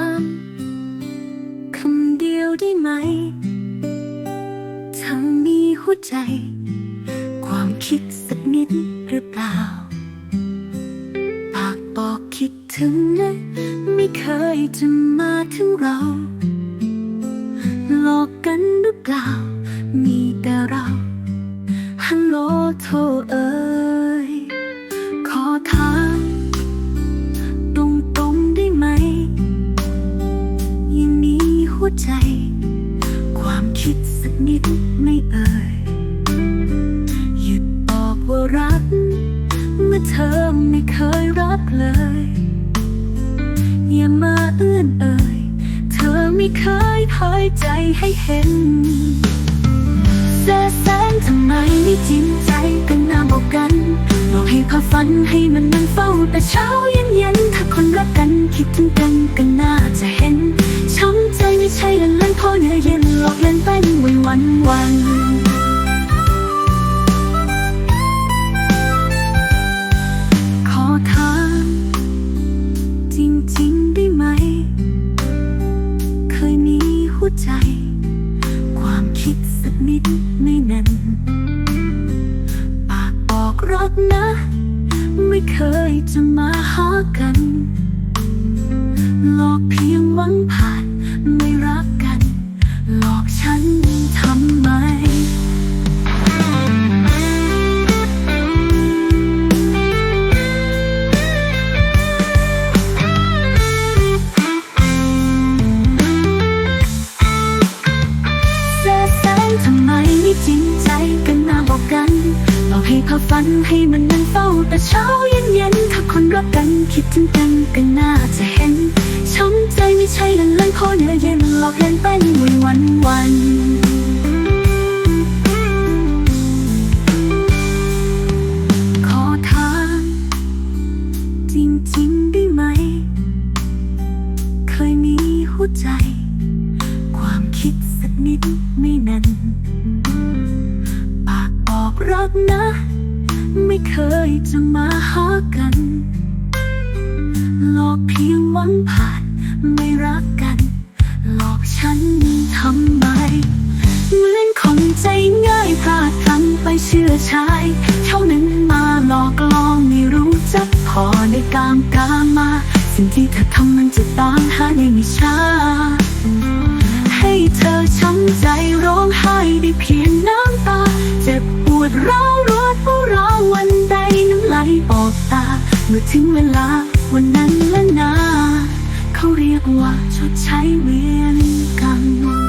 ามคำเดียวได้ไหมทำมีหัวใจ ความคิดสักนิดหรือเปล่า ปากบอกคิดถึงนะไม่เคยจะมาถึงเรา หลอกกันหรือเปล่า นิดไม่เอ่ยหยุดบอกว่ารัก เมื่อเธอไม่เคยรักเลย อย่ามาเอื้อนเอ่ย เธอไม่เคยเผยใจให้เห็นแสแสงทำไมไม่จริงใจกันน่าบอกกันบอกให้พาฝันให้มันมันเฝ้าแต่เช้าเย็นเย็นๆถ้าคนรักกันคิดถึงกันก็น่ วันวันขอถามจริงๆได้ไหม เคยมีหัวใจ ความคิดสักนิดไม่นานปากบอกรักนะ ไม่เคยจะมาหากัน พาฝันให้มันนั่งเฝ้าแต่เช้าเย็นเย็นๆถ้าคนรักกันคิดถึงกันก็น่าจะเห็นช้ำใจไม่ใช่เล่นเล่นๆพอเนื่อยเย็นหลอกเล่นเป็นวันวันวันขอถามจริงๆได้ไหม เคยมีหัวใจ ความคิดสักนิดไม่นานปากบอกรักนะ ไม่เคยจะมาหากัน หลอกเพียงหวังผ่านไม่รักกัน หลอกฉันทำไมเหมือนคนใจง่ายพลาดพลั้งไปเชื่อชายเท่านั้นมาหลอกลองไม่รู้จักพอในกามกามา สิ่งที่เธอทำมันจะตามหาในไม่ช้าให้เธอช้ำใจร้องไห้ได้เพียงน้ำตา เจ็บปวดร้าว บตา เมื่อถึงเวลาวันนั้นและนา เขาเรียกว่าชดใช้เวรกรรม